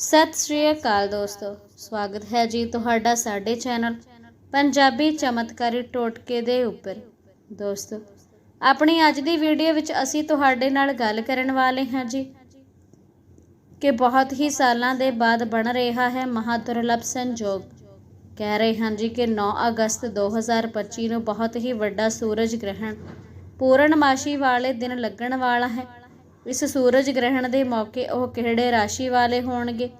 ਸਤਿ ਸ਼੍ਰੀ ਅਕਾਲ ਦੋਸਤੋ, ਸਵਾਗਤ ਹੈ ਜੀ ਤੁਹਾਡਾ ਸਾਡੇ ਚੈਨਲ ਪੰਜਾਬੀ ਚਮਤਕਾਰੀ ਟੋਟਕੇ ਦੇ ਉੱਪਰ। ਦੋਸਤੋ, ਆਪਣੀ ਅੱਜ ਦੀ ਵੀਡੀਓ ਵਿੱਚ ਅਸੀਂ ਤੁਹਾਡੇ ਨਾਲ ਗੱਲ ਕਰਨ ਵਾਲੇ ਹਾਂ ਜੀ, ਕਿ ਬਹੁਤ ਹੀ ਸਾਲਾਂ ਦੇ ਬਾਅਦ ਬਣ ਰਿਹਾ ਹੈ ਮਹਾਦੁਰਲਭ ਸੰਜੋਗ। ਕਹਿ ਰਹੇ ਹਾਂ ਜੀ ਕਿ 9 ਅਗਸਤ 2025 ਨੂੰ ਬਹੁਤ ਹੀ ਵੱਡਾ ਸੂਰਜ ਗ੍ਰਹਿਣ ਪੂਰਨਮਾਸ਼ੀ ਵਾਲੇ ਦਿਨ ਲੱਗਣ ਵਾਲਾ ਹੈ। ਇਸ ਸੂਰਜ ਗ੍ਰਹਿਣ ਦੇ ਮੌਕੇ ਉਹ ਕਿਹੜੇ ਰਾਸ਼ੀ ਵਾਲੇ ਹੋਣਗੇ?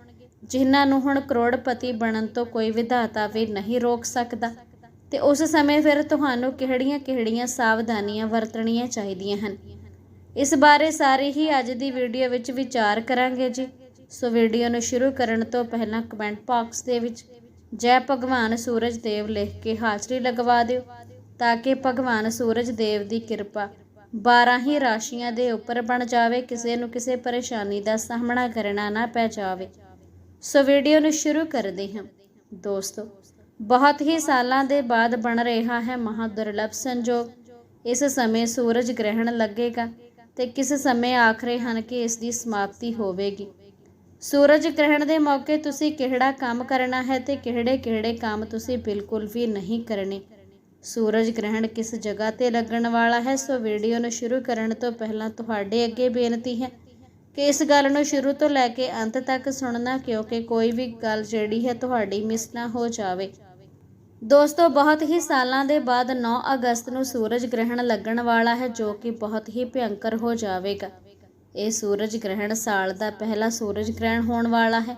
ਜਿਨ੍ਹਾਂ ਨੂੰ ਹੁਣ ਕਰੋੜਪਤੀ ਬਣਨ ਤੋਂ ਕੋਈ ਵਿਧਾਤਾ ਵੀ ਨਹੀਂ ਰੋਕ ਸਕਦਾ। ਤੇ ਉਸ ਸਮੇਂ ਫਿਰ ਤੁਹਾਨੂੰ ਕਿਹੜੀਆਂ-ਕਿਹੜੀਆਂ ਸਾਵਧਾਨੀਆਂ ਵਰਤਣੀਆਂ ਚਾਹੀਦੀਆਂ ਹਨ? ਇਸ ਬਾਰੇ ਸਾਰੇ ਹੀ ਅੱਜ ਦੀ ਵੀਡੀਓ ਵਿੱਚ ਵਿਚਾਰ ਕਰਾਂਗੇ ਜੀ। ਸੋ ਵੀਡੀਓ ਨੂੰ ਸ਼ੁਰੂ ਕਰਨ ਤੋਂ ਪਹਿਲਾਂ ਕਮੈਂਟ ਬਾਕਸ ਦੇ ਵਿੱਚ ਜੈ ਭਗਵਾਨ ਸੂਰਜ ਦੇਵ ਲਿਖ ਕੇ ਹਾਜ਼ਰੀ ਲਗਵਾ ਦਿਓ, ਤਾਂ ਕਿ ਭਗਵਾਨ ਸੂਰਜ ਦੇਵ ਦੀ ਕਿਰਪਾ 12 ਹੀ ਰਾਸ਼ੀਆਂ ਦੇ ਉੱਪਰ ਬਣ ਜਾਵੇ, ਕਿਸੇ ਨੂੰ ਕਿਸੇ ਪਰੇਸ਼ਾਨੀ ਦਾ ਸਾਹਮਣਾ ਕਰਨਾ ਨਾ ਪੈ ਜਾਵੇ। ਸੋ ਵੀਡੀਓ ਨੂੰ ਸ਼ੁਰੂ ਕਰਦੇ ਹਾਂ। ਦੋਸਤੋ, ਬਹੁਤ ਹੀ ਸਾਲਾਂ ਦੇ ਬਾਅਦ ਬਣ ਰਿਹਾ ਹੈ ਮਹਾਦੁਰਲਭ ਸੰਜੋਗ। ਇਸ ਸਮੇਂ ਸੂਰਜ ਗ੍ਰਹਿਣ ਲੱਗੇਗਾ ਤੇ ਕਿਸ ਸਮੇਂ ਆਖਰੇ ਹਨ ਕਿ ਇਸ ਦੀ ਸਮਾਪਤੀ ਹੋਵੇਗੀ। ਸੂਰਜ ਗ੍ਰਹਿਣ ਦੇ ਮੌਕੇ ਤੁਸੀਂ ਕਿਹੜਾ ਕੰਮ ਕਰਨਾ ਹੈ ਤੇ ਕਿਹੜੇ-ਕਿਹੜੇ ਕੰਮ ਤੁਸੀਂ ਬਿਲਕੁਲ ਵੀ ਨਹੀਂ ਕਰਨੇ। ਸੂਰਜ ਗ੍ਰਹਿਣ ਕਿਸ ਜਗ੍ਹਾ ਤੇ ਲੱਗਣ ਵਾਲਾ ਹੈ? ਸੋ ਵੀਡੀਓ ਨੂੰ ਸ਼ੁਰੂ ਕਰਨ ਤੋਂ ਪਹਿਲਾਂ ਤੁਹਾਡੇ ਅੱਗੇ ਬੇਨਤੀ ਹੈ ਕਿ ਇਸ ਗੱਲ ਨੂੰ ਸ਼ੁਰੂ ਤੋਂ ਲੈ ਕੇ ਅੰਤ ਤੱਕ ਸੁਣਨਾ, ਕਿਉਂਕਿ ਕੋਈ ਵੀ ਗੱਲ ਜਿਹੜੀ ਹੈ ਤੁਹਾਡੀ ਮਿਸ ਨਾ ਹੋ ਜਾਵੇ। ਦੋਸਤੋ, ਬਹੁਤ ਹੀ ਸਾਲਾਂ ਦੇ ਬਾਅਦ 9 ਅਗਸਤ ਨੂੰ ਸੂਰਜ ਗ੍ਰਹਿਣ ਲੱਗਣ ਵਾਲਾ ਹੈ, ਜੋ ਕਿ ਬਹੁਤ ਹੀ ਭਿਅੰਕਰ ਹੋ ਜਾਵੇਗਾ। ਇਹ ਸੂਰਜ ਗ੍ਰਹਿਣ ਸਾਲ ਦਾ ਪਹਿਲਾ ਸੂਰਜ ਗ੍ਰਹਿਣ ਹੋਣ ਵਾਲਾ ਹੈ,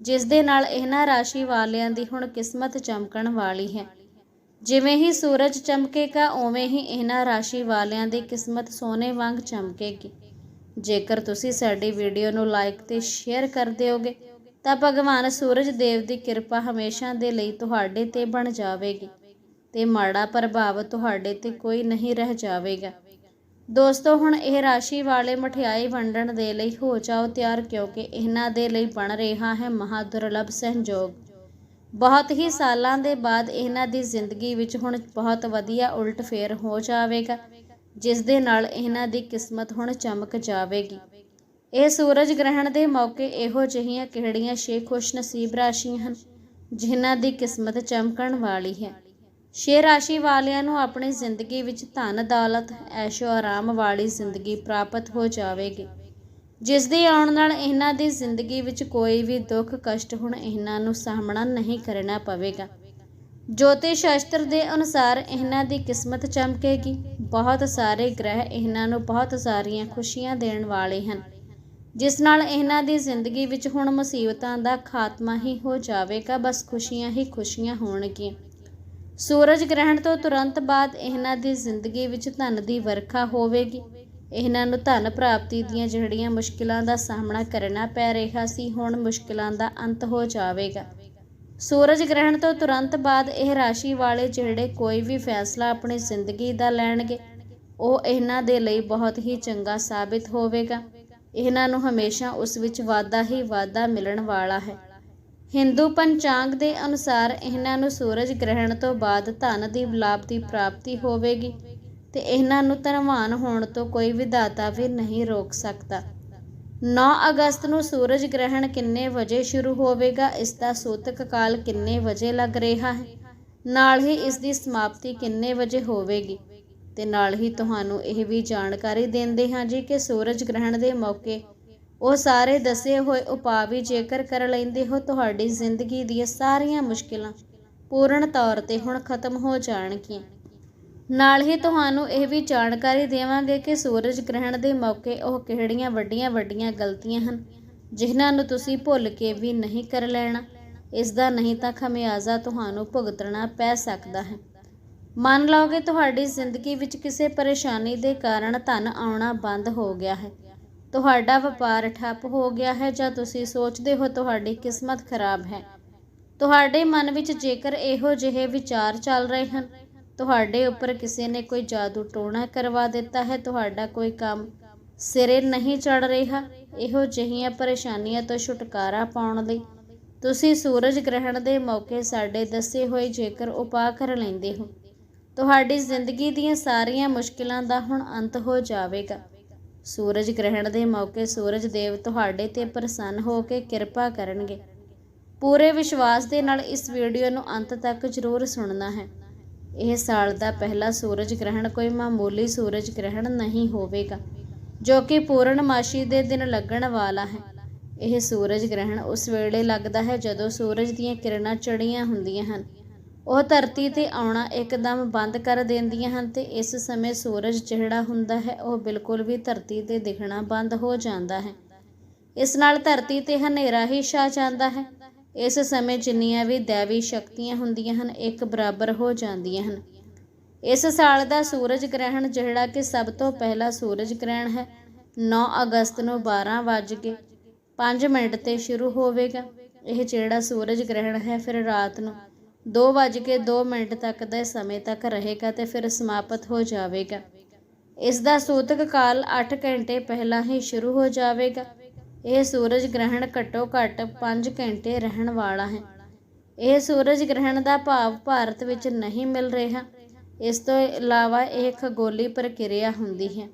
ਜਿਸ ਦੇ ਨਾਲ ਇਹਨਾਂ ਰਾਸ਼ੀ ਵਾਲਿਆਂ ਦੀ ਹੁਣ ਕਿਸਮਤ ਚਮਕਣ ਵਾਲੀ ਹੈ। ਜਿਵੇਂ ਹੀ ਸੂਰਜ ਚਮਕੇਗਾ, ਉਵੇਂ ਹੀ ਇਹਨਾਂ ਰਾਸ਼ੀ ਵਾਲਿਆਂ ਦੀ ਕਿਸਮਤ ਸੋਨੇ ਵਾਂਗ ਚਮਕੇਗੀ। ਜੇਕਰ ਤੁਸੀਂ ਸਾਡੀ ਵੀਡੀਓ ਨੂੰ ਲਾਈਕ ਤੇ ਸ਼ੇਅਰ ਕਰ ਦਿਓਗੇ, ਤਾਂ ਭਗਵਾਨ ਸੂਰਜ ਦੇਵ ਦੀ ਕਿਰਪਾ ਹਮੇਸ਼ਾ ਦੇ ਲਈ ਤੁਹਾਡੇ ਤੇ ਬਣ ਜਾਵੇਗੀ ਤੇ ਮਾੜਾ ਪ੍ਰਭਾਵ ਤੁਹਾਡੇ ਤੇ ਕੋਈ ਨਹੀਂ ਰਹਿ ਜਾਵੇਗਾ। ਦੋਸਤੋ, ਹੁਣ ਇਹ ਰਾਸ਼ੀ ਵਾਲੇ ਮਠਿਆਈ ਵੰਡਣ ਦੇ ਲਈ ਹੋ ਜਾਓ ਤਿਆਰ, ਕਿਉਂਕਿ ਇਹਨਾਂ ਦੇ ਲਈ ਬਣ ਰਿਹਾ ਹੈ ਮਹਾਦੁਰਲਭ ਸੰਜੋਗ ਬਹੁਤ ਹੀ ਸਾਲਾਂ ਦੇ ਬਾਅਦ ਇਹਨਾਂ ਦੀ ਜ਼ਿੰਦਗੀ ਵਿੱਚ ਹੁਣ ਬਹੁਤ ਵਧੀਆ ਉਲਟ ਫੇਰ ਹੋ ਜਾਵੇਗਾ, ਜਿਸ ਦੇ ਨਾਲ ਇਹਨਾਂ ਦੀ ਕਿਸਮਤ ਹੁਣ ਚਮਕ ਜਾਵੇਗੀ। ਇਹ ਸੂਰਜ ਗ੍ਰਹਿਣ ਦੇ ਮੌਕੇ ਇਹੋ ਜਿਹੀਆਂ ਕਿਹੜੀਆਂ ਛੇ ਖੁਸ਼ ਨਸੀਬ ਰਾਸ਼ੀਆਂ ਹਨ, ਜਿਨ੍ਹਾਂ ਦੀ ਕਿਸਮਤ ਚਮਕਣ ਵਾਲੀ ਹੈ। ਛੇ ਰਾਸ਼ੀ ਵਾਲਿਆਂ ਨੂੰ ਆਪਣੀ ਜ਼ਿੰਦਗੀ ਵਿੱਚ ਧਨ, ਦੌਲਤ, ਐਸ਼ੋ, ਆਰਾਮ ਵਾਲੀ ਜ਼ਿੰਦਗੀ ਪ੍ਰਾਪਤ ਹੋ ਜਾਵੇਗੀ। ਜਿਸ ਦੇ ਆਉਣ ਨਾਲ ਇਹਨਾਂ ਦੀ ਜ਼ਿੰਦਗੀ ਵਿੱਚ ਕੋਈ ਵੀ ਦੁੱਖ, ਕਸ਼ਟ ਹੁਣ ਇਹਨਾਂ ਨੂੰ ਸਾਹਮਣਾ ਨਹੀਂ ਕਰਨਾ ਪਵੇਗਾ। ਜੋਤਿਸ਼ ਸ਼ਾਸਤਰ ਦੇ ਅਨੁਸਾਰ ਇਹਨਾਂ ਦੀ ਕਿਸਮਤ ਚਮਕੇਗੀ। ਬਹੁਤ ਸਾਰੇ ਗ੍ਰਹਿ ਇਹਨਾਂ ਨੂੰ ਬਹੁਤ ਸਾਰੀਆਂ ਖੁਸ਼ੀਆਂ ਦੇਣ ਵਾਲੇ ਹਨ, ਜਿਸ ਨਾਲ ਇਹਨਾਂ ਦੀ ਜ਼ਿੰਦਗੀ ਵਿੱਚ ਹੁਣ ਮੁਸੀਬਤਾਂ ਦਾ ਖਾਤਮਾ ਹੀ ਹੋ ਜਾਵੇਗਾ, ਬਸ ਖੁਸ਼ੀਆਂ ਹੀ ਖੁਸ਼ੀਆਂ ਹੋਣਗੀਆਂ। ਸੂਰਜ ਗ੍ਰਹਿਣ ਤੋਂ ਤੁਰੰਤ ਬਾਅਦ ਇਹਨਾਂ ਦੀ ਜ਼ਿੰਦਗੀ ਵਿੱਚ ਧਨ ਦੀ ਵਰਖਾ ਹੋਵੇਗੀ। ਇਹਨਾਂ ਨੂੰ ਧਨ ਪ੍ਰਾਪਤੀ ਦੀਆਂ ਜਿਹੜੀਆਂ ਮੁਸ਼ਕਿਲਾਂ ਦਾ ਸਾਹਮਣਾ ਕਰਨਾ ਪੈ ਰਿਹਾ ਸੀ, ਹੁਣ ਮੁਸ਼ਕਿਲਾਂ ਦਾ ਅੰਤ ਹੋ ਜਾਵੇਗਾ। ਸੂਰਜ ਗ੍ਰਹਿਣ ਤੋਂ ਤੁਰੰਤ ਬਾਅਦ ਇਹ ਰਾਸ਼ੀ ਵਾਲੇ ਜਿਹੜੇ ਕੋਈ ਵੀ ਫੈਸਲਾ ਆਪਣੀ ਜ਼ਿੰਦਗੀ ਦਾ ਲੈਣਗੇ, ਉਹ ਇਹਨਾਂ ਦੇ ਲਈ ਬਹੁਤ ਹੀ ਚੰਗਾ ਸਾਬਿਤ ਹੋਵੇਗਾ। ਇਹਨਾਂ ਨੂੰ ਹਮੇਸ਼ਾ ਉਸ ਵਿੱਚ ਵਾਧਾ ਹੀ ਵਾਧਾ ਮਿਲਣ ਵਾਲਾ ਹੈ। ਹਿੰਦੂ ਪੰਚਾਂਗ ਦੇ ਅਨੁਸਾਰ ਇਹਨਾਂ ਨੂੰ ਸੂਰਜ ਗ੍ਰਹਿਣ ਤੋਂ ਬਾਅਦ ਧਨ ਦੀ ਲਾਭ ਦੀ ਪ੍ਰਾਪਤੀ ਹੋਵੇਗੀ। ਤੇ ਇਹਨਾਂ ਨੂੰ ਧਨਵਾਨ ਹੋਣ ਤੋਂ ਕੋਈ ਵਿਧਾਤਾ ਵੀ ਨਹੀਂ ਰੋਕ ਸਕਦਾ। 9 ਅਗਸਤ ਨੂੰ ਸੂਰਜ ਗ੍ਰਹਿਣ ਕਿੰਨੇ ਵਜੇ ਸ਼ੁਰੂ ਹੋਵੇਗਾ, ਇਸ ਦਾ ਸੂਤਕ ਕਾਲ ਕਿੰਨੇ ਵਜੇ ਲੱਗ ਰਿਹਾ ਹੈ? ਨਾਲ ਹੀ ਇਸ ਦੀ ਸਮਾਪਤੀ ਕਿੰਨੇ ਵਜੇ ਹੋਵੇਗੀ? ਤੇ ਨਾਲ ਹੀ ਤੁਹਾਨੂੰ ਇਹ ਵੀ ਜਾਣਕਾਰੀ ਦਿੰਦੇ ਹਾਂ ਜੀ ਕਿ ਸੂਰਜ ਗ੍ਰਹਿਣ ਦੇ ਮੌਕੇ ਉਹ ਸਾਰੇ ਦੱਸੇ ਹੋਏ ਉਪਾਅ ਵੀ ਜੇਕਰ ਕਰ ਲੈਂਦੇ ਹੋ, ਤੁਹਾਡੀ ਜ਼ਿੰਦਗੀ ਦੀਆਂ ਸਾਰੀਆਂ ਮੁਸ਼ਕਿਲਾਂ ਪੂਰਨ ਤੌਰ ਤੇ ਹੁਣ ਖਤਮ ਹੋ ਜਾਣਗੀਆਂ। ਨਾਲ ਹੀ ਤੁਹਾਨੂੰ ਇਹ ਵੀ ਜਾਣਕਾਰੀ ਦੇਵਾਂਗੇ ਕਿ ਸੂਰਜ ਗ੍ਰਹਿਣ ਦੇ ਮੌਕੇ ਉਹ ਕਿਹੜੀਆਂ ਵੱਡੀਆਂ-ਵੱਡੀਆਂ ਗਲਤੀਆਂ ਹਨ, ਜਿਨ੍ਹਾਂ ਨੂੰ ਤੁਸੀਂ ਭੁੱਲ ਕੇ ਵੀ ਨਹੀਂ ਕਰ ਲੈਣਾ। ਇਸ ਦਾ ਨਹੀਂ ਤਾਂ ਖਮਿਆਜ਼ਾ ਤੁਹਾਨੂੰ ਭੁਗਤਣਾ ਪੈ ਸਕਦਾ ਹੈ। ਮੰਨ ਲਓ ਕਿ ਤੁਹਾਡੀ ਜ਼ਿੰਦਗੀ ਵਿੱਚ ਕਿਸੇ ਪਰੇਸ਼ਾਨੀ ਦੇ ਕਾਰਨ ਧਨ ਆਉਣਾ ਬੰਦ ਹੋ ਗਿਆ ਹੈ। ਤੁਹਾਡਾ ਵਪਾਰ ਠੱਪ ਹੋ ਗਿਆ ਹੈ ਜਾਂ ਤੁਸੀਂ ਸੋਚਦੇ ਹੋ ਤੁਹਾਡੀ ਕਿਸਮਤ ਖਰਾਬ ਹੈ। ਤੁਹਾਡੇ ਮਨ ਵਿੱਚ ਜੇਕਰ ਇਹੋ ਜਿਹੇ ਵਿਚਾਰ ਚੱਲ ਰਹੇ ਹਨ ਤੁਹਾਡੇ ਉੱਪਰ ਕਿਸੇ ਨੇ ਕੋਈ ਜਾਦੂ ਟੋਣਾ ਕਰਵਾ ਦਿੱਤਾ ਹੈ, ਤੁਹਾਡਾ ਕੋਈ ਕੰਮ ਸਿਰੇ ਨਹੀਂ ਚੜ ਰਿਹਾ, ਇਹੋ ਜਿਹੀਆਂ ਪਰੇਸ਼ਾਨੀਆਂ ਤੋਂ ਛੁਟਕਾਰਾ ਪਾਉਣ ਲਈ। ਤੁਸੀਂ ਸੂਰਜ ਗ੍ਰਹਿਣ ਦੇ ਮੌਕੇ ਸਾਡੇ ਦੱਸੇ ਹੋਏ ਜੇਕਰ ਉਪਾਅ ਕਰ ਲੈਂਦੇ ਹੋ। ਤੁਹਾਡੀ ਜ਼ਿੰਦਗੀ ਦੀਆਂ ਸਾਰੀਆਂ ਮੁਸ਼ਕਿਲਾਂ ਦਾ ਹੁਣ ਅੰਤ ਹੋ ਜਾਵੇਗਾ। ਸੂਰਜ ਗ੍ਰਹਿਣ ਦੇ ਮੌਕੇ ਸੂਰਜ ਦੇਵ ਤੁਹਾਡੇ ਤੇ ਪ੍ਰਸੰਨ ਹੋ ਕੇ ਕਿਰਪਾ ਕਰਨਗੇ। ਪੂਰੇ ਵਿਸ਼ਵਾਸ ਦੇ ਨਾਲ ਇਸ ਵੀਡੀਓ ਨੂੰ ਅੰਤ ਤੱਕ ਜ਼ਰੂਰ ਸੁਣਨਾ ਹੈ। ਇਹ ਸਾਲ ਦਾ ਪਹਿਲਾ ਸੂਰਜ ਗ੍ਰਹਿਣ, ਕੋਈ ਮਾਮੂਲੀ ਸੂਰਜ ਗ੍ਰਹਿਣ ਨਹੀਂ ਹੋਵੇਗਾ, ਜੋ ਕਿ ਪੂਰਨਮਾਸ਼ੀ ਦੇ ਦਿਨ ਲੱਗਣ ਵਾਲਾ ਹੈ। ਇਹ ਸੂਰਜ ਗ੍ਰਹਿਣ ਉਸ ਵੇਲੇ ਲੱਗਦਾ ਹੈ ਜਦੋਂ ਸੂਰਜ ਦੀਆਂ ਕਿਰਨਾਂ ਚੜੀਆਂ ਹੁੰਦੀਆਂ ਹਨ। ਉਹ ਧਰਤੀ ਤੇ ਆਉਣਾ ਇੱਕਦਮ ਬੰਦ ਕਰ ਦਿੰਦੀਆਂ ਹਨ ਤੇ ਇਸ ਸਮੇਂ ਸੂਰਜ ਜਿਹੜਾ ਹੁੰਦਾ ਹੈ, ਉਹ ਬਿਲਕੁਲ ਵੀ ਧਰਤੀ ਤੇ ਦਿਖਣਾ ਬੰਦ ਹੋ ਜਾਂਦਾ ਹੈ। ਇਸ ਨਾਲ ਧਰਤੀ ਤੇ ਹਨੇਰਾ ਹੀ ਛਾ ਜਾਂਦਾ ਹੈ। ਇਸ ਸਮੇਂ ਜਿੰਨੀਆਂ ਵੀ ਦੇਵੀ ਸ਼ਕਤੀਆਂ ਹੁੰਦੀਆਂ ਹਨ, ਇੱਕ ਬਰਾਬਰ ਹੋ ਜਾਂਦੀਆਂ ਹਨ। ਇਸ ਸਾਲ ਦਾ ਸੂਰਜ ਗ੍ਰਹਿਣ, ਜਿਹੜਾ ਕਿ ਸਭ ਤੋਂ ਪਹਿਲਾ ਸੂਰਜ ਗ੍ਰਹਿਣ ਹੈ 9 ਅਗਸਤ ਨੂੰ 12 ਵੱਜ ਕੇ 5 ਮਿੰਟ ਤੇ ਸ਼ੁਰੂ ਹੋਵੇਗਾ। ਇਹ ਜਿਹੜਾ ਸੂਰਜ ਗ੍ਰਹਿਣ ਹੈ, ਫਿਰ ਰਾਤ ਨੂੰ 2 ਵੱਜ ਕੇ 2 ਮਿੰਟ ਤੱਕ ਦੇ ਸਮੇਂ ਤੱਕ ਰਹੇਗਾ ਤੇ ਫਿਰ ਸਮਾਪਤ ਹੋ ਜਾਵੇਗਾ। ਇਸ ਦਾ ਸੂਤਕ ਕਾਲ 8 ਘੰਟੇ ਪਹਿਲਾਂ ਹੀ ਸ਼ੁਰੂ ਹੋ ਜਾਵੇਗਾ। ਇਹ ਸੂਰਜ ਗ੍ਰਹਿਣ ਘੱਟੋ ਘੱਟ 5 ਘੰਟੇ ਰਹਿਣ ਵਾਲਾ ਹੈ। ਇਹ ਸੂਰਜ ਗ੍ਰਹਿਣ ਦਾ ਭਾਵ ਭਾਰਤ ਵਿੱਚ ਨਹੀਂ ਮਿਲ ਰਿਹਾ। ਇਸ ਤੋਂ ਇਲਾਵਾ ਇਹ ਖਗੋਲੀ ਪ੍ਰਕਿਰਿਆ ਹੁੰਦੀ ਹੈ।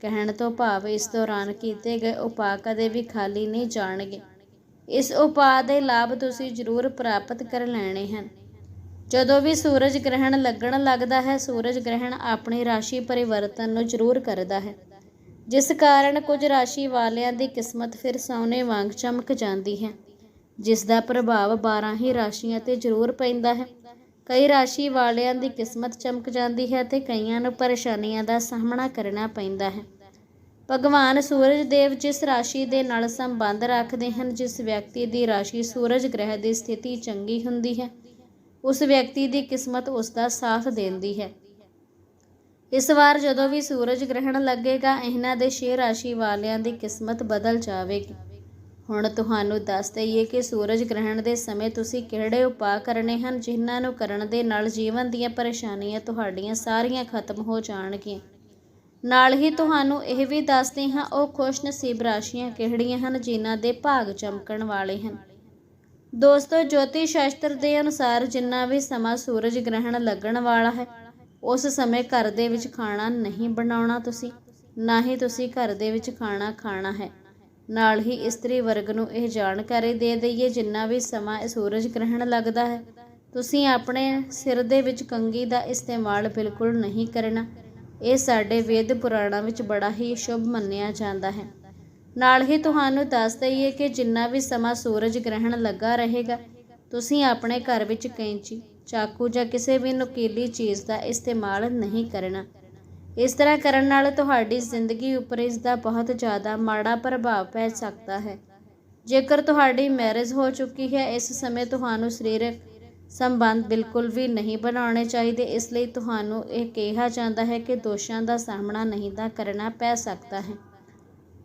ਕਹਿਣ ਤੋਂ ਭਾਵ ਇਸ ਦੌਰਾਨ ਕੀਤੇ ਗਏ ਉਪਾਅ ਕਦੇ ਵੀ ਖਾਲੀ ਨਹੀਂ ਜਾਣਗੇ। ਇਸ ਉਪਾਅ ਦੇ ਲਾਭ ਤੁਸੀਂ ਜ਼ਰੂਰ ਪ੍ਰਾਪਤ ਕਰ ਲੈਣੇ ਹਨ। ਜਦੋਂ ਵੀ ਸੂਰਜ ਗ੍ਰਹਿਣ ਲੱਗਣ ਲੱਗਦਾ ਹੈ, ਸੂਰਜ ਗ੍ਰਹਿਣ ਆਪਣੀ ਰਾਸ਼ੀ ਪਰਿਵਰਤਨ ਨੂੰ ਜ਼ਰੂਰ ਕਰਦਾ ਹੈ। ਜਿਸ ਕਾਰਨ ਕੁਝ ਰਾਸ਼ੀ ਵਾਲਿਆਂ ਦੀ ਕਿਸਮਤ ਫਿਰ ਸੋਨੇ ਵਾਂਗ ਚਮਕ ਜਾਂਦੀ ਹੈ। ਜਿਸ ਦਾ ਪ੍ਰਭਾਵ 12 ਹੀ ਰਾਸ਼ੀਆਂ ਤੇ ਜ਼ਰੂਰ ਪੈਂਦਾ ਹੈ। ਕਈ ਰਾਸ਼ੀ ਵਾਲਿਆਂ ਦੀ ਕਿਸਮਤ ਚਮਕ ਜਾਂਦੀ ਹੈ ਤੇ ਕਈਆਂ ਨੂੰ ਪਰੇਸ਼ਾਨੀਆਂ ਦਾ ਸਾਹਮਣਾ ਕਰਨਾ ਪੈਂਦਾ ਹੈ। ਭਗਵਾਨ ਸੂਰਜ ਦੇਵ ਜਿਸ ਰਾਸ਼ੀ ਦੇ ਨਾਲ ਸੰਬੰਧ ਰੱਖਦੇ ਹਨ, ਜਿਸ ਵਿਅਕਤੀ ਦੀ ਰਾਸ਼ੀ ਸੂਰਜ ਗ੍ਰਹਿ ਦੀ ਸਥਿਤੀ ਚੰਗੀ ਹੁੰਦੀ ਹੈ, ਉਸ ਵਿਅਕਤੀ ਦੀ ਕਿਸਮਤ ਉਸ ਦਾ ਸਾਥ ਦਿੰਦੀ ਹੈ। ਇਸ ਵਾਰ ਜਦੋਂ ਵੀ ਸੂਰਜ ਗ੍ਰਹਿਣ ਲੱਗੇਗਾ, ਇਹਨਾਂ ਦੇ ਛੇ ਰਾਸ਼ੀ ਵਾਲਿਆਂ ਦੀ ਕਿਸਮਤ ਬਦਲ ਜਾਵੇਗੀ। ਹੁਣ ਤੁਹਾਨੂੰ ਦੱਸ ਦਈਏ ਕਿ ਸੂਰਜ ਗ੍ਰਹਿਣ ਦੇ ਸਮੇਂ ਤੁਸੀਂ ਕਿਹੜੇ ਉਪਾਅ ਕਰਨੇ ਹਨ, ਜਿਨ੍ਹਾਂ ਨੂੰ ਕਰਨ ਦੇ ਨਾਲ ਜੀਵਨ ਦੀਆਂ ਪਰੇਸ਼ਾਨੀਆਂ ਤੁਹਾਡੀਆਂ ਸਾਰੀਆਂ ਖਤਮ ਹੋ ਜਾਣਗੀਆਂ। ਨਾਲ ਹੀ ਤੁਹਾਨੂੰ ਇਹ ਵੀ ਦੱਸਦੇ ਹਾਂ, ਉਹ ਖੁਸ਼ ਨਸੀਬ ਰਾਸ਼ੀਆਂ ਕਿਹੜੀਆਂ ਹਨ, ਜਿਨ੍ਹਾਂ ਦੇ ਭਾਗ ਚਮਕਣ ਵਾਲੇ ਹਨ। ਦੋਸਤੋ ਜੋਤੀ ਸ਼ਾਸਤਰ ਦੇ ਅਨੁਸਾਰ ਜਿੰਨਾ ਵੀ ਸਮਾਂ ਸੂਰਜ ਗ੍ਰਹਿਣ ਲੱਗਣ ਵਾਲਾ ਹੈ ਉਸ ਸਮੇਂ ਘਰ ਦੇ ਵਿੱਚ ਖਾਣਾ ਨਹੀਂ ਬਣਾਉਣਾ ਤੁਸੀਂ, ਨਾ ਹੀ ਤੁਸੀਂ ਘਰ ਦੇ ਵਿੱਚ ਖਾਣਾ ਖਾਣਾ ਹੈ। ਨਾਲ ਹੀ ਇਸਤਰੀ ਵਰਗ ਨੂੰ ਇਹ ਜਾਣਕਾਰੀ ਦੇ ਦਈਏ, ਜਿੰਨਾ ਵੀ ਸਮਾਂ ਸੂਰਜ ਗ੍ਰਹਿਣ ਲੱਗਦਾ ਹੈ, ਤੁਸੀਂ ਆਪਣੇ ਸਿਰ ਦੇ ਵਿੱਚ ਕੰਗੀ ਦਾ ਇਸਤੇਮਾਲ ਬਿਲਕੁਲ ਨਹੀਂ ਕਰਨਾ। ਇਹ ਸਾਡੇ ਵੇਦ ਪੁਰਾਣਾਂ ਵਿੱਚ ਬੜਾ ਹੀ ਸ਼ੁਭ ਮੰਨਿਆ ਜਾਂਦਾ ਹੈ। ਨਾਲ ਹੀ ਤੁਹਾਨੂੰ ਦੱਸ ਦਈਏ ਕਿ ਜਿੰਨਾ ਵੀ ਸਮਾਂ ਸੂਰਜ ਗ੍ਰਹਿਣ ਲੱਗਾ ਰਹੇਗਾ, ਤੁਸੀਂ ਆਪਣੇ ਘਰ ਵਿੱਚ ਕੈਂਚੀ ਚਾਕੂ ਜਾਂ ਕਿਸੇ ਵੀ ਨੁਕੀਲੀ ਚੀਜ਼ ਦਾ ਇਸਤੇਮਾਲ ਨਹੀਂ ਕਰਨਾ। ਇਸ ਤਰ੍ਹਾਂ ਕਰਨ ਨਾਲ ਤੁਹਾਡੀ ਜ਼ਿੰਦਗੀ ਉੱਪਰ ਇਸ ਦਾ ਬਹੁਤ ਜ਼ਿਆਦਾ ਮਾੜਾ ਪ੍ਰਭਾਵ ਪੈ ਸਕਦਾ ਹੈ। ਜੇਕਰ ਤੁਹਾਡੀ ਮੈਰਿਜ ਹੋ ਚੁੱਕੀ ਹੈ, ਇਸ ਸਮੇਂ ਤੁਹਾਨੂੰ ਸਰੀਰਕ ਸੰਬੰਧ ਬਿਲਕੁਲ ਵੀ ਨਹੀਂ ਬਣਾਉਣੇ ਚਾਹੀਦੇ। ਇਸ ਲਈ ਤੁਹਾਨੂੰ ਇਹ ਕਿਹਾ ਜਾਂਦਾ ਹੈ ਕਿ ਦੋਸ਼ਾਂ ਦਾ ਸਾਹਮਣਾ ਨਹੀਂ ਤਾਂ ਕਰਨਾ ਪੈ ਸਕਦਾ ਹੈ।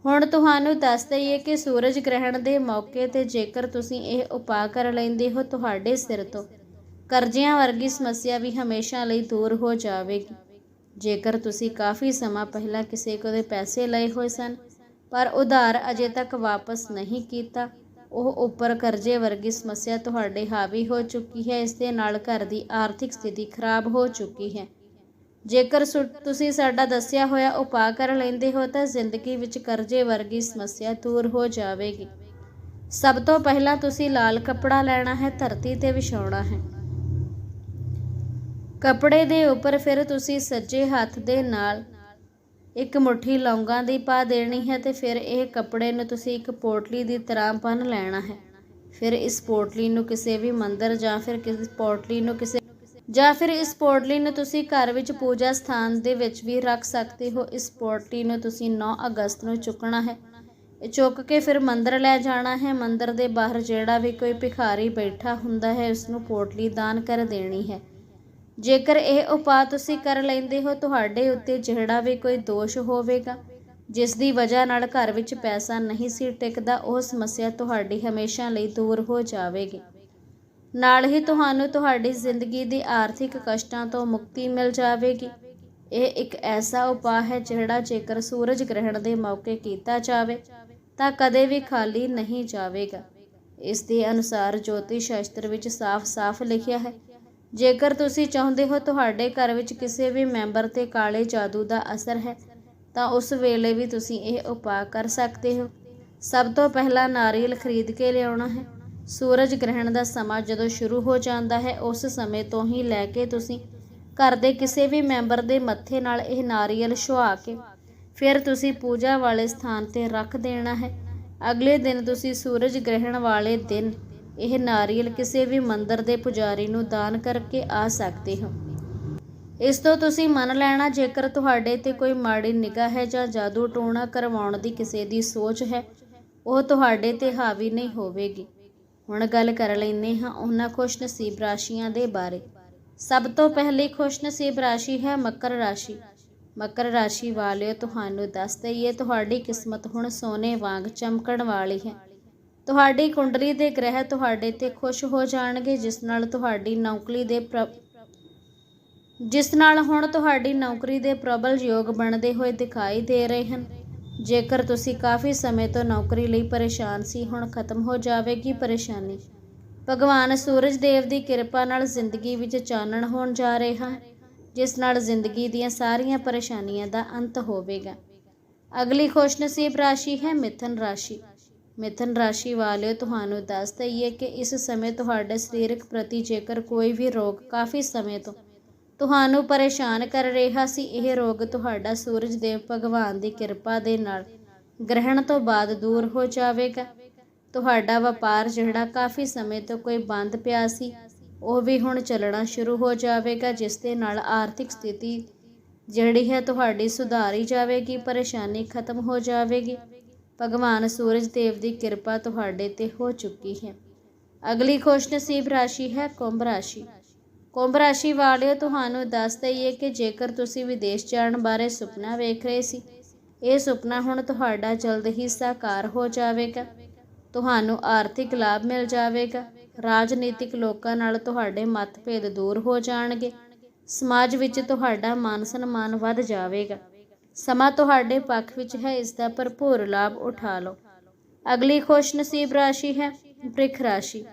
ਹੁਣ ਤੁਹਾਨੂੰ ਦੱਸ ਦਈਏ ਕਿ ਸੂਰਜ ਗ੍ਰਹਿਣ ਦੇ ਮੌਕੇ ਤੇ ਜੇਕਰ ਤੁਸੀਂ ਇਹ ਉਪਾਅ ਕਰ ਲੈਂਦੇ ਹੋ, ਤੁਹਾਡੇ ਸਿਰ ਤੋਂ ਕਰਜ਼ਿਆਂ ਵਰਗੀ ਸਮੱਸਿਆ ਵੀ ਹਮੇਸ਼ਾ ਲਈ ਦੂਰ ਹੋ ਜਾਵੇਗੀ। ਜੇਕਰ ਤੁਸੀਂ ਕਾਫੀ ਸਮਾਂ ਪਹਿਲਾਂ ਕਿਸੇ ਕੋਲੋਂ ਪੈਸੇ ਲਏ ਹੋਏ ਸਨ, ਪਰ ਉਧਾਰ ਅਜੇ ਤੱਕ ਵਾਪਸ ਨਹੀਂ ਕੀਤਾ, ਉਹ ਉੱਪਰ ਕਰਜ਼ੇ ਵਰਗੀ ਸਮੱਸਿਆ ਤੁਹਾਡੇ ਹਾਵੀ ਹੋ ਚੁੱਕੀ ਹੈ, ਇਸ ਦੇ ਨਾਲ ਘਰ ਦੀ ਆਰਥਿਕ ਸਥਿਤੀ ਖਰਾਬ ਹੋ ਚੁੱਕੀ ਹੈ। ਜੇਕਰ ਸੁ- ਤੁਸੀਂ ਸਾਡਾ ਦੱਸਿਆ ਹੋਇਆ ਉਪਾਅ ਕਰ ਲੈਂਦੇ ਹੋ, ਤਾਂ ਜ਼ਿੰਦਗੀ ਵਿੱਚ ਕਰਜ਼ੇ ਵਰਗੀ ਸਮੱਸਿਆ ਦੂਰ ਹੋ ਜਾਵੇਗੀ। ਸਭ ਤੋਂ ਪਹਿਲਾਂ ਤੁਸੀਂ ਲਾਲ ਕੱਪੜਾ ਲੈਣਾ ਹੈ, ਧਰਤੀ ਤੇ ਵਿਛਾਉਣਾ ਹੈ। ਕੱਪੜੇ ਦੇ ਉੱਪਰ ਫਿਰ ਤੁਸੀਂ ਸੱਜੇ ਹੱਥ ਦੇ ਨਾਲ ਇੱਕ ਮੁਠੀ ਲੌਂਗਾਂ ਦੀ ਪਾ ਦੇਣੀ ਹੈ ਤੇ ਫਿਰ ਇਹ ਕੱਪੜੇ ਨੂੰ ਤੁਸੀਂ ਇੱਕ ਪੋਟਲੀ ਦੀ ਤਰ੍ਹਾਂ ਬੰਨ੍ਹ ਲੈਣਾ ਹੈ। ਫਿਰ ਇਸ ਪੋਟਲੀ ਨੂੰ ਕਿਸੇ ਵੀ ਮੰਦਰ ਜਾਂ ਫਿਰ ਕਿਸੇ ਪੋਟਲੀ ਨੂੰ ਕਿਸੇ ਜਾਂ ਫਿਰ ਇਸ ਪੋਟਲੀ ਨੂੰ ਤੁਸੀਂ ਘਰ ਵਿੱਚ ਪੂਜਾ ਸਥਾਨ ਦੇ ਵਿੱਚ ਵੀ ਰੱਖ ਸਕਦੇ ਹੋ। ਇਸ ਪੋਟਲੀ ਨੂੰ ਤੁਸੀਂ 9 ਅਗਸਤ ਨੂੰ ਚੁੱਕਣਾ ਹੈ। ਇਹ ਚੁੱਕ ਕੇ ਫਿਰ ਮੰਦਰ ਲੈ ਜਾਣਾ ਹੈ। ਮੰਦਰ ਦੇ ਬਾਹਰ ਜਿਹੜਾ ਵੀ ਕੋਈ ਭਿਖਾਰੀ ਬੈਠਾ ਹੁੰਦਾ ਹੈ ਉਸ ਨੂੰ ਪੋਟਲੀ ਦਾਨ ਕਰ ਦੇਣੀ ਹੈ। ਜੇਕਰ ਇਹ ਉਪਾਅ ਤੁਸੀਂ ਕਰ ਲੈਂਦੇ ਹੋ, ਤੁਹਾਡੇ ਉੱਤੇ ਜਿਹੜਾ ਵੀ ਕੋਈ ਦੋਸ਼ ਹੋਵੇਗਾ, ਜਿਸ ਦੀ ਵਜ੍ਹਾ ਨਾਲ ਘਰ ਵਿੱਚ ਪੈਸਾ ਨਹੀਂ ਸੀ ਟਿਕਦਾ, ਉਹ ਸਮੱਸਿਆ ਤੁਹਾਡੀ ਹਮੇਸ਼ਾ ਲਈ ਦੂਰ ਹੋ ਜਾਵੇਗੀ। ਨਾਲ ਹੀ ਤੁਹਾਨੂੰ ਤੁਹਾਡੀ ਜ਼ਿੰਦਗੀ ਦੀ ਆਰਥਿਕ ਕਸ਼ਟਾਂ ਤੋਂ ਮੁਕਤੀ ਮਿਲ ਜਾਵੇਗੀ। ਇਹ ਇੱਕ ਐਸਾ ਉਪਾਅ ਹੈ ਜਿਹੜਾ ਜੇਕਰ ਸੂਰਜ ਗ੍ਰਹਿਣ ਦੇ ਮੌਕੇ ਕੀਤਾ ਜਾਵੇ, ਤਾਂ ਕਦੇ ਵੀ ਖਾਲੀ ਨਹੀਂ ਜਾਵੇਗਾ। ਇਸ ਦੇ ਅਨੁਸਾਰ ਜੋਤਿਸ਼ ਸ਼ਾਸਤਰ ਵਿੱਚ ਸਾਫ਼-ਸਾਫ਼ ਲਿਖਿਆ ਹੈ ਜੇਕਰ ਤੁਸੀਂ ਚਾਹੁੰਦੇ ਹੋ ਤੁਹਾਡੇ ਘਰ ਵਿੱਚ ਕਿਸੇ ਵੀ ਮੈਂਬਰ ਤੇ ਕਾਲੇ ਜਾਦੂ ਦਾ ਅਸਰ ਹੈ, ਤਾਂ ਉਸ ਵੇਲੇ ਵੀ ਤੁਸੀਂ ਇਹ ਉਪਾਅ ਕਰ ਸਕਦੇ ਹੋ। ਸਭ ਤੋਂ ਪਹਿਲਾਂ ਨਾਰੀਅਲ ਖਰੀਦ ਕੇ ਲਿਆਉਣਾ ਹੈ। ਸੂਰਜ ਗ੍ਰਹਿਣ ਦਾ ਸਮਾਂ ਜਦੋਂ ਸ਼ੁਰੂ ਹੋ ਜਾਂਦਾ ਹੈ, ਉਸ ਸਮੇਂ ਤੋਂ ਹੀ ਲੈ ਕੇ ਤੁਸੀਂ ਘਰ ਦੇ ਕਿਸੇ ਵੀ ਮੈਂਬਰ ਦੇ ਮੱਥੇ ਨਾਲ ਇਹ ਨਾਰੀਅਲ ਛੁਆ ਕੇ ਫਿਰ ਤੁਸੀਂ ਪੂਜਾ ਵਾਲੇ ਸਥਾਨ ਤੇ ਰੱਖ ਦੇਣਾ ਹੈ। ਅਗਲੇ ਦਿਨ ਤੁਸੀਂ ਸੂਰਜ ਗ੍ਰਹਿਣ ਵਾਲੇ ਦਿਨ ਇਹ ਨਾਰੀਅਲ ਕਿਸੇ ਵੀ ਮੰਦਰ ਦੇ ਪੁਜਾਰੀ ਨੂੰ ਦਾਨ ਕਰਕੇ ਆ ਸਕਦੇ ਹੋ। ਇਸ ਤੋਂ ਤੁਸੀਂ ਮੰਨ ਲੈਣਾ ਜੇਕਰ ਤੁਹਾਡੇ ਤੇ ਕੋਈ ਮਾੜੀ ਨਿਗਾਹ ਹੈ ਜਾਂ ਜਾਦੂ ਟੋਣਾ ਕਰਵਾਉਣ ਦੀ ਕਿਸੇ ਦੀ ਸੋਚ ਹੈ, ਉਹ ਤੁਹਾਡੇ ਤੇ ਹਾਵੀ ਨਹੀਂ ਹੋਵੇਗੀ। ਹੁਣ ਗੱਲ ਕਰ ਲੈਂਦੇ ਹਾਂ ਉਹਨਾਂ ਖੁਸ਼ਨਸੀਬ ਰਾਸ਼ੀਆਂ ਦੇ ਬਾਰੇ। ਸਭ ਤੋਂ ਪਹਿਲੀ ਖੁਸ਼ਨਸੀਬ ਰਾਸ਼ੀ ਹੈ ਮਕਰ ਰਾਸ਼ੀ। ਮਕਰ ਰਾਸ਼ੀ ਵਾਲਿਓ, ਤੁਹਾਨੂੰ ਦੱਸ ਦਈਏ, ਤੁਹਾਡੀ ਕਿਸਮਤ ਹੁਣ ਸੋਨੇ ਵਾਂਗ ਚਮਕਣ ਵਾਲੀ ਹੈ। ਤੁਹਾਡੀ ਕੁੰਡਲੀ ਦੇ ਗ੍ਰਹਿ ਤੁਹਾਡੇ ਤੇ ਖੁਸ਼ ਹੋ ਜਾਣਗੇ, ਜਿਸ ਨਾਲ ਤੁਹਾਡੀ ਨੌਕਰੀ ਦੇ ਪ੍ਰ- ਜਿਸ ਨਾਲ ਹੁਣ ਤੁਹਾਡੀ ਨੌਕਰੀ ਦੇ ਪ੍ਰਬਲ ਯੋਗ ਬਣਦੇ ਹੋਏ ਦਿਖਾਈ ਦੇ ਰਹੇ ਹਨ। ਜੇਕਰ ਤੁਸੀਂ ਕਾਫੀ ਸਮੇਂ ਤੋਂ ਨੌਕਰੀ ਲਈ ਪਰੇਸ਼ਾਨ ਸੀ, ਹੁਣ ਖਤਮ ਹੋ ਜਾਵੇਗੀ ਪਰੇਸ਼ਾਨੀ। ਭਗਵਾਨ ਸੂਰਜ ਦੇਵ ਦੀ ਕਿਰਪਾ ਨਾਲ ਜ਼ਿੰਦਗੀ ਵਿੱਚ ਚਾਨਣ ਹੋਣ ਜਾ ਰਿਹਾ ਹੈ, ਜਿਸ ਨਾਲ ਜ਼ਿੰਦਗੀ ਦੀਆਂ ਸਾਰੀਆਂ ਪਰੇਸ਼ਾਨੀਆਂ ਦਾ ਅੰਤ ਹੋਵੇਗਾ। ਅਗਲੀ ਖੁਸ਼ਨਸੀਬ ਰਾਸ਼ੀ ਹੈ ਮਿਥਨ ਰਾਸ਼ੀ। ਮਿਥਨ ਰਾਸ਼ੀ ਵਾਲਿਓ, ਤੁਹਾਨੂੰ ਦੱਸ ਦਈਏ ਕਿ ਇਸ ਸਮੇਂ ਤੁਹਾਡੇ ਸਰੀਰਕ ਪ੍ਰਤੀ ਜੇਕਰ ਕੋਈ ਵੀ ਰੋਗ ਕਾਫੀ ਸਮੇਂ ਤੋਂ ਤੁਹਾਨੂੰ ਪਰੇਸ਼ਾਨ ਕਰ ਰਿਹਾ ਸੀ, ਇਹ ਰੋਗ ਤੁਹਾਡਾ ਸੂਰਜ ਦੇਵ ਭਗਵਾਨ ਦੀ ਕਿਰਪਾ ਦੇ ਨਾਲ ਗ੍ਰਹਿਣ ਤੋਂ ਬਾਅਦ ਦੂਰ ਹੋ ਜਾਵੇਗਾ। ਤੁਹਾਡਾ ਵਪਾਰ ਜਿਹੜਾ ਕਾਫੀ ਸਮੇਂ ਤੋਂ ਕੋਈ ਬੰਦ ਪਿਆ ਸੀ, ਉਹ ਵੀ ਹੁਣ ਚੱਲਣਾ ਸ਼ੁਰੂ ਹੋ ਜਾਵੇਗਾ, ਜਿਸ ਦੇ ਨਾਲ ਆਰਥਿਕ ਸਥਿਤੀ ਜਿਹੜੀ ਹੈ ਤੁਹਾਡੀ ਸੁਧਾਰੀ ਜਾਵੇਗੀ, ਪਰੇਸ਼ਾਨੀ ਖਤਮ ਹੋ ਜਾਵੇਗੀ। ਭਗਵਾਨ ਸੂਰਜ ਦੇਵ ਦੀ ਕਿਰਪਾ ਤੁਹਾਡੇ ਤੇ ਹੋ ਚੁੱਕੀ ਹੈ। ਅਗਲੀ ਖੁਸ਼ਨਸੀਬ ਰਾਸ਼ੀ ਹੈ ਕੁੰਭ ਰਾਸ਼ੀ। ਕੁੰਭ ਰਾਸ਼ੀ ਵਾਲਿਓ, ਤੁਹਾਨੂੰ ਦੱਸ ਦਈਏ ਕਿ ਜੇਕਰ ਤੁਸੀਂ ਵਿਦੇਸ਼ ਜਾਣ ਬਾਰੇ ਸੁਪਨਾ ਵੇਖ ਰਹੇ ਸੀ, ਇਹ ਸੁਪਨਾ ਹੁਣ ਤੁਹਾਡਾ ਜਲਦ ਹੀ ਸਾਕਾਰ ਹੋ ਜਾਵੇਗਾ। ਤੁਹਾਨੂੰ ਆਰਥਿਕ ਲਾਭ ਮਿਲ ਜਾਵੇਗਾ। ਰਾਜਨੀਤਿਕ ਲੋਕਾਂ ਨਾਲ ਤੁਹਾਡੇ ਮਤਭੇਦ ਦੂਰ ਹੋ ਜਾਣਗੇ। ਸਮਾਜ ਵਿੱਚ ਤੁਹਾਡਾ ਮਾਨ ਸਨਮਾਨ ਵੱਧ ਜਾਵੇਗਾ। ਸਮਾਂ ਤੁਹਾਡੇ ਪੱਖ ਵਿੱਚ ਹੈ, ਇਸ ਦਾ ਭਰਪੂਰ ਲਾਭ ਉਠਾ ਲਓ। ਅਗਲੀ ਖੁਸ਼ਨਸੀਬ ਰਾਸ਼ੀ ਹੈ, ਬ੍ਰਿਖ ਰਾਸ਼ੀ।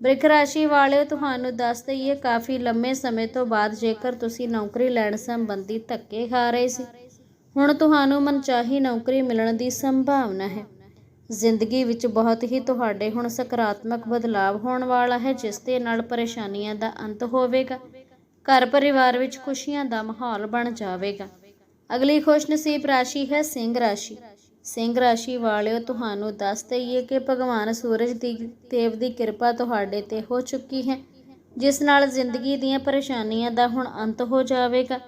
ਬ੍ਰਿਖ ਰਾਸ਼ੀ ਵਾਲਿਓ, ਤੁਹਾਨੂੰ ਦੱਸ ਦਈਏ, ਕਾਫੀ ਲੰਮੇ ਸਮੇਂ ਤੋਂ ਬਾਅਦ ਜੇਕਰ ਤੁਸੀਂ ਨੌਕਰੀ ਲੈਣ ਸੰਬੰਧੀ ਧੱਕੇ ਖਾ ਰਹੇ ਸੀ, ਹੁਣ ਤੁਹਾਨੂੰ ਮਨਚਾਹੀ ਨੌਕਰੀ ਮਿਲਣ ਦੀ ਸੰਭਾਵਨਾ ਹੈ। ਜ਼ਿੰਦਗੀ ਵਿੱਚ ਬਹੁਤ ਹੀ ਤੁਹਾਡੇ ਹੁਣ ਸਕਾਰਾਤਮਕ ਬਦਲਾਅ ਹੋਣ ਵਾਲਾ ਹੈ, ਜਿਸ ਦੇ ਨਾਲ ਪਰੇਸ਼ਾਨੀਆਂ ਦਾ ਅੰਤ ਹੋਵੇਗਾ। ਘਰ ਪਰਿਵਾਰ ਵਿੱਚ ਖੁਸ਼ੀਆਂ ਦਾ ਮਾਹੌਲ ਬਣ ਜਾਵੇਗਾ। ਅਗਲੀ ਖੁਸ਼ਨਸੀਬ ਰਾਸ਼ੀ ਹੈ ਸਿੰਘ ਰਾਸ਼ੀ। ਸਿੰਘ ਰਾਸ਼ੀ ਵਾਲਿਓ, ਤੁਹਾਨੂੰ ਦੱਸ ਦਈਏ ਕਿ ਭਗਵਾਨ ਸੂਰਜ ਦੀ ਦੇਵ ਦੀ ਕਿਰਪਾ ਤੁਹਾਡੇ ਤੇ ਹੋ ਚੁੱਕੀ ਹੈ, ਜਿਸ ਨਾਲ ਜ਼ਿੰਦਗੀ ਦੀਆਂ ਪਰੇਸ਼ਾਨੀਆਂ ਦਾ ਹੁਣ ਅੰਤ ਹੋ ਜਾਵੇਗਾ।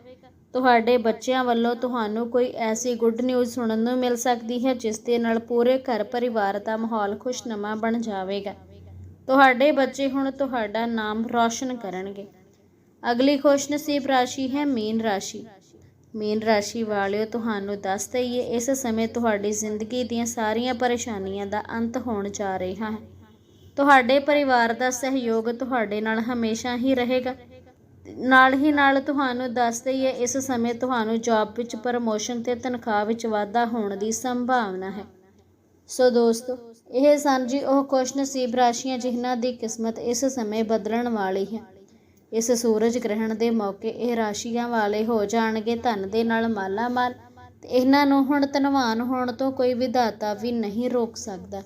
ਤੁਹਾਡੇ ਬੱਚਿਆਂ ਵੱਲੋਂ ਤੁਹਾਨੂੰ ਕੋਈ ਐਸੀ ਗੁੱਡ ਨਿਊਜ਼ ਸੁਣਨ ਨੂੰ ਮਿਲ ਸਕਦੀ ਹੈ, ਜਿਸ ਦੇ ਨਾਲ ਪੂਰੇ ਘਰ ਪਰਿਵਾਰ ਦਾ ਮਾਹੌਲ ਖੁਸ਼ਨੁਮਾ ਬਣ ਜਾਵੇਗਾ। ਤੁਹਾਡੇ ਬੱਚੇ ਹੁਣ ਤੁਹਾਡਾ ਨਾਮ ਰੌਸ਼ਨ ਕਰਨਗੇ। ਅਗਲੀ ਖੁਸ਼ਨਸੀਬ ਰਾਸ਼ੀ ਹੈ ਮੀਨ ਰਾਸ਼ੀ। ਮੀਨ ਰਾਸ਼ੀ ਵਾਲਿਓ, ਤੁਹਾਨੂੰ ਦੱਸ ਦਈਏ, ਇਸ ਸਮੇਂ ਤੁਹਾਡੀ ਜ਼ਿੰਦਗੀ ਦੀਆਂ ਸਾਰੀਆਂ ਪਰੇਸ਼ਾਨੀਆਂ ਦਾ ਅੰਤ ਹੋਣ ਜਾ ਰਿਹਾ ਹੈ। ਤੁਹਾਡੇ ਪਰਿਵਾਰ ਦਾ ਸਹਿਯੋਗ ਤੁਹਾਡੇ ਨਾਲ ਹਮੇਸ਼ਾ ਹੀ ਰਹੇਗਾ। ਨਾਲ ਹੀ ਨਾਲ ਤੁਹਾਨੂੰ ਦੱਸ ਦਈਏ, ਇਸ ਸਮੇਂ ਤੁਹਾਨੂੰ ਜੌਬ ਵਿੱਚ ਪ੍ਰਮੋਸ਼ਨ ਤੇ ਤਨਖਾਹ ਵਿੱਚ ਵਾਧਾ ਹੋਣ ਦੀ ਸੰਭਾਵਨਾ ਹੈ। ਸੋ ਦੋਸਤੋ, ਇਹ ਸਨ ਜੀ ਉਹ ਖੁਸ਼ਨਸੀਬ ਰਾਸ਼ੀਆਂ ਜਿਨ੍ਹਾਂ ਦੀ ਕਿਸਮਤ ਇਸ ਸਮੇਂ ਬਦਲਣ ਵਾਲੀ ਹੈ। ਇਸ ਸੂਰਜ ਗ੍ਰਹਿਣ ਦੇ ਮੌਕੇ ਇਹ ਰਾਸ਼ੀਆਂ ਵਾਲੇ ਹੋ ਜਾਣਗੇ ਧਨ ਦੇ ਨਾਲ ਮਾਲਾ ਮਾਲ। ਇਹਨਾਂ ਨੂੰ ਹੁਣ ਧਨਵਾਨ ਹੋਣ ਤੋਂ ਕੋਈ ਵਿਧਾਤਾ ਵੀ ਨਹੀਂ ਰੋਕ ਸਕਦਾ।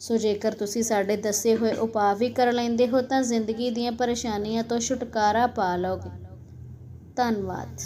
ਸੋ ਜੇਕਰ ਤੁਸੀਂ ਸਾਡੇ ਦੱਸੇ ਹੋਏ ਉਪਾਅ ਵੀ ਕਰ ਲੈਂਦੇ ਹੋ ਤਾਂ ਜ਼ਿੰਦਗੀ ਦੀਆਂ ਪਰੇਸ਼ਾਨੀਆਂ ਤੋਂ ਛੁਟਕਾਰਾ ਪਾ ਲਓਗੇ। ਧੰਨਵਾਦ।